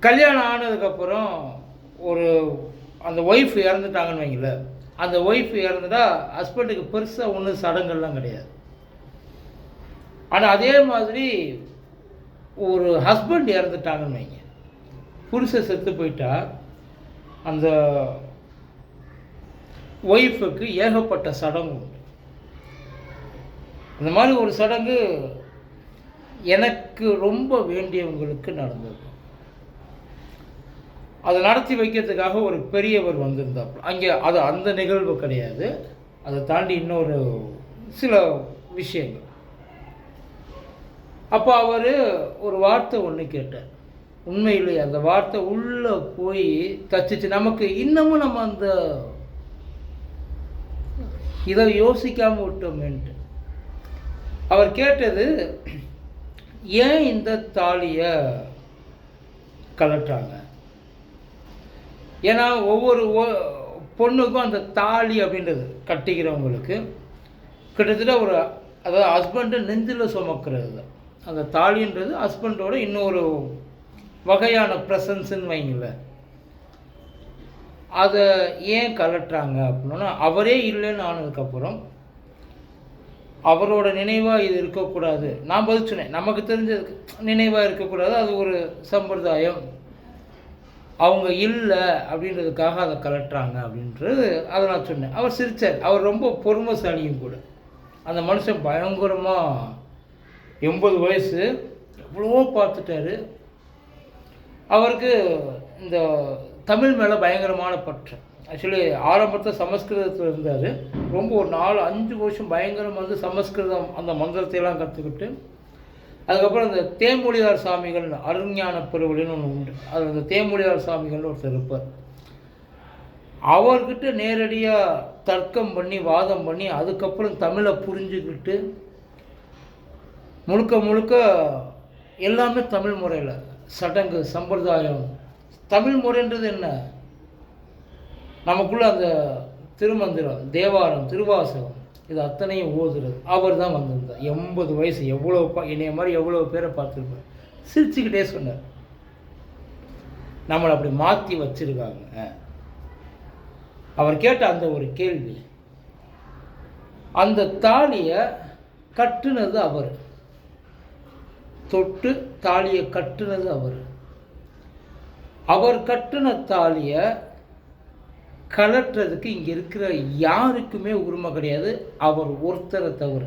கல்யாணம் ஆனதுக்கப்புறம் ஒரு அந்த ஒய்ஃப் இறந்துட்டாங்கன்னு வைங்களேன். அந்த ஒய்ஃப் இறந்துட்டா ஹஸ்பண்டுக்கு பெருசாக ஒன்றும் சடங்கெல்லாம் கிடையாது. ஆனால் அதே மாதிரி ஒரு ஹஸ்பண்ட் இறந்துட்டாங்கன்னு வைங்க. புருஷன் செத்து போயிட்டா அந்த ஒய்ஃபுக்கு ஏகப்பட்ட சடங்கு உண்டு. அந்த மாதிரி ஒரு சடங்கு எனக்கு ரொம்ப வேண்டியவங்களுக்கு நடந்தது. அதை நடத்தி வைக்கிறதுக்காக ஒரு பெரியவர் வந்திருந்தாப்புல. அங்கே அது அந்த நிகழ்வு கிடையாது. அதை தாண்டி இன்னொரு சில விஷயங்கள். அப்போ அவர் ஒரு வார்த்தை ஒன்று கேட்டார். உண்மையிலேயே அந்த வார்த்தை உள்ளே போய் தச்சிச்சு. நமக்கு இன்னமும் நம்ம அந்த இதை யோசிக்காமல் விட்டோமேன்ட்டு. அவர் கேட்டது ஏன் இந்த தாலியை கலட்டுறாங்க ஏன்னா ஒவ்வொரு பொண்ணுக்கும் அந்த தாலி அப்படின்றது கட்டிக்கிறவங்களுக்கு கிட்டத்தட்ட ஒரு அதாவது ஹஸ்பண்டை நெஞ்சில் சுமக்கிறது தான் அந்த தாலின்றது ஹஸ்பண்டோட இன்னொரு வகையான ப்ரெசன்ஸுன்னு வைங்களேன். அதை ஏன் கலட்டுறாங்க அப்படின்னா அவரே இல்லைன்னு ஆனதுக்கப்புறம் அவரோட நினைவாக இது இருக்கக்கூடாது. நான் பதில் சொன்னேன் நமக்கு தெரிஞ்சதுக்கு நினைவாக இருக்கக்கூடாது அது ஒரு சம்பிரதாயம். அவங்க இல்லை அப்படின்றதுக்காக அதை கலட்டுறாங்க அப்படின்றது அதை நான் சொன்னேன். அவர் சிரித்தார் அவர் ரொம்ப பொறுமைசாலியும் கூட. அந்த மனுஷன் பயங்கரமாக எண்பது வயசு எவ்வளவோ பார்த்துட்டாரு. அவருக்கு இந்த தமிழ் மேலே பயங்கரமான பற்று. ஆக்சுவலி ஆரம்பத்தில் சமஸ்கிருதத்தில் இருந்தார். ரொம்ப ஒரு நாலு அஞ்சு வருஷம் பயங்கரம் வந்து சமஸ்கிருதம் அந்த மந்திரத்தையெல்லாம் கற்றுக்கிட்டு அதுக்கப்புறம் இந்த தேமொழியார் சாமிகள் அருஞான பெருவழின்னு ஒன்று உண்டு. அது அந்த தேமொழியார் சாமிகள்னு ஒருத்தர் இருப்பார். அவர்கிட்ட நேரடியாக தர்க்கம் பண்ணி வாதம் பண்ணி அதுக்கப்புறம் தமிழை புரிஞ்சுக்கிட்டு முழுக்க முழுக்க எல்லாமே தமிழ் முறையில். சடங்கு சம்பிரதாயம். தமிழ் முறைன்றது என்ன? நமக்குள்ள அந்த திருமந்திரம் தேவாரம் திருவாசகம். இது அத்தனையும் ஓதுறது. அவர் தான் வந்திருந்தார். எண்பது வயசு எவ்வளோ பா என்னைய மாதிரி எவ்வளோ பேரை பார்த்துருப்பார். சிரிச்சுக்கிட்டே சொன்னார். நம்மளை அப்படி மாற்றி வச்சிருக்காங்க. அவர் கேட்ட அந்த ஒரு கேள்வி அந்த தாலியை கட்டுனது அவர். தொட்டு தாலியை கட்டுனது அவர். அவர் கட்டுன தாலியை கலட்டுறதுக்கு இங்கே இருக்கிற யாருக்குமே உரிமை கிடையாது அவர் ஒருத்தரை தவிர.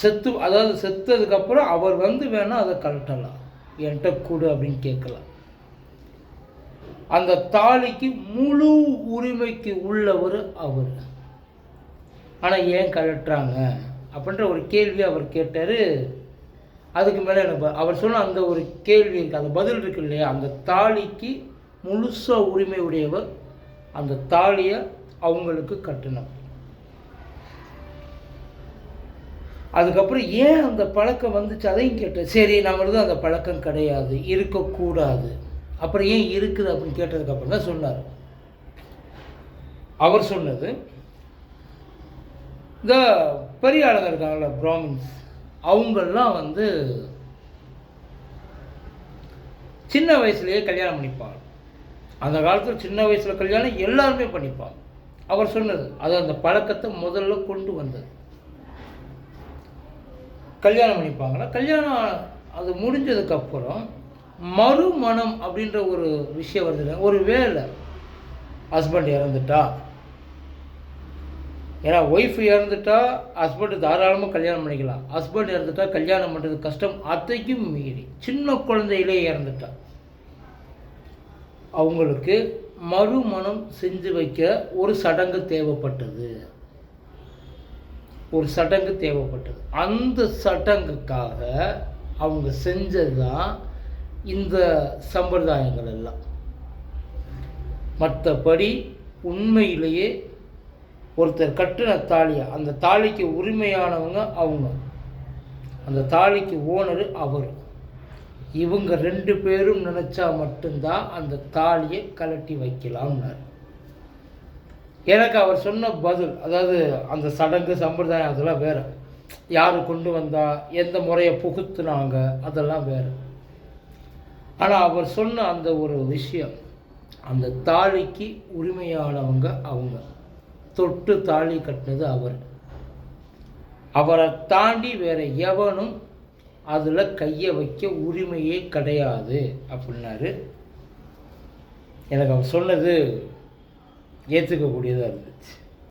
செத்து அதாவது செத்ததுக்கப்புறம் அவர் வந்து வேணால் அதை கலட்டலாம் என்கிட்ட கொடு அப்படின்னு கேட்கலாம். அந்த தாலிக்கு முழு உரிமைக்கு உள்ளவர் அவர். ஆனால் ஏன் கலட்டுறாங்க அப்படின்ற ஒரு கேள்வி அவர் கேட்டார். அதுக்கு மேலே எனக்கு அவர் சொன்ன அந்த ஒரு கேள்வி இருக்குது அந்த பதில் இருக்கு இல்லையா? அந்த தாலிக்கு முழுசாக உரிமை உடையவர் அந்த தாலியை அவங்களுக்கு கட்டணும். அதுக்கப்புறம் ஏன் அந்த பழக்கம் வந்துச்சு? அதையும் கேட்டேன். சரி நம்மளது அந்த பழக்கம் கிடையாது. இருக்கக்கூடாது. அப்புறம் ஏன் இருக்குது அப்படின்னு கேட்டதுக்கப்புறம் தான் சொன்னார். அவர் சொன்னது இந்த பெரிய ஆளுங்க பிராமின்ஸ் அவங்கெல்லாம் வந்து சின்ன வயசுலேயே கல்யாணம் பண்ணிப்பாங்க. அந்த காலத்தில் சின்ன வயசில் கல்யாணம் எல்லாருமே பண்ணிப்பாங்க. அவர் சொன்னது அது அந்த பழக்கத்தை முதல்ல கொண்டு வந்தது. கல்யாணம் பண்ணிப்பாங்களா? கல்யாணம் அது முடிஞ்சதுக்கப்புறம் மறுமணம் அப்படின்ற ஒரு விஷயம் வருது ஒரு வேலை. ஹஸ்பண்ட் இறந்துட்டா. ஏன்னா ஒய்ஃப் இறந்துட்டா ஹஸ்பண்ட் தாராளமாக கல்யாணம் பண்ணிக்கலாம். ஹஸ்பண்ட் இறந்துட்டா கல்யாணம் பண்ணுறது கஷ்டம் அத்தைக்கும் மீறி. சின்ன குழந்தையிலே இறந்துட்டா. அவங்களுக்கு மறுமணம் செஞ்சு வைக்க ஒரு சடங்கு தேவைப்பட்டது. ஒரு சடங்கு தேவைப்பட்டது. அந்த சடங்குக்காக அவங்க செஞ்சது தான் இந்த சம்பிரதாயங்கள் எல்லாம். மற்றபடி உண்மையிலேயே ஒருத்தர் கட்டின தாலியை அந்த தாலிக்கு உரிமையானவங்க அவங்க. அந்த தாலிக்கு ஓனர் அவர். இவங்க ரெண்டு பேரும் நினச்சா மட்டும்தான் அந்த தாலியை கலட்டி வைக்கலாம்னார். எனக்கு அவர் சொன்ன பதில் அதாவது அந்த சடங்கு சம்பிரதாயம் அதெல்லாம் வேறு. யார் கொண்டு வந்தா எந்த முறையை புகுத்துனாங்க அதெல்லாம் வேறு. ஆனால் அவர் சொன்ன அந்த ஒரு விஷயம் அந்த தாலிக்கு உரிமையானவங்க அவங்க. தொட்டு தாலி கட்டினது அவர். அவரை தாண்டி வேற எவனும் அதில் கையை வைக்க உரிமையே கிடையாது அப்படின்னாரு. எனக்கு அவர் சொன்னது ஏற்றுக்கக்கூடியதாக இருந்துச்சு.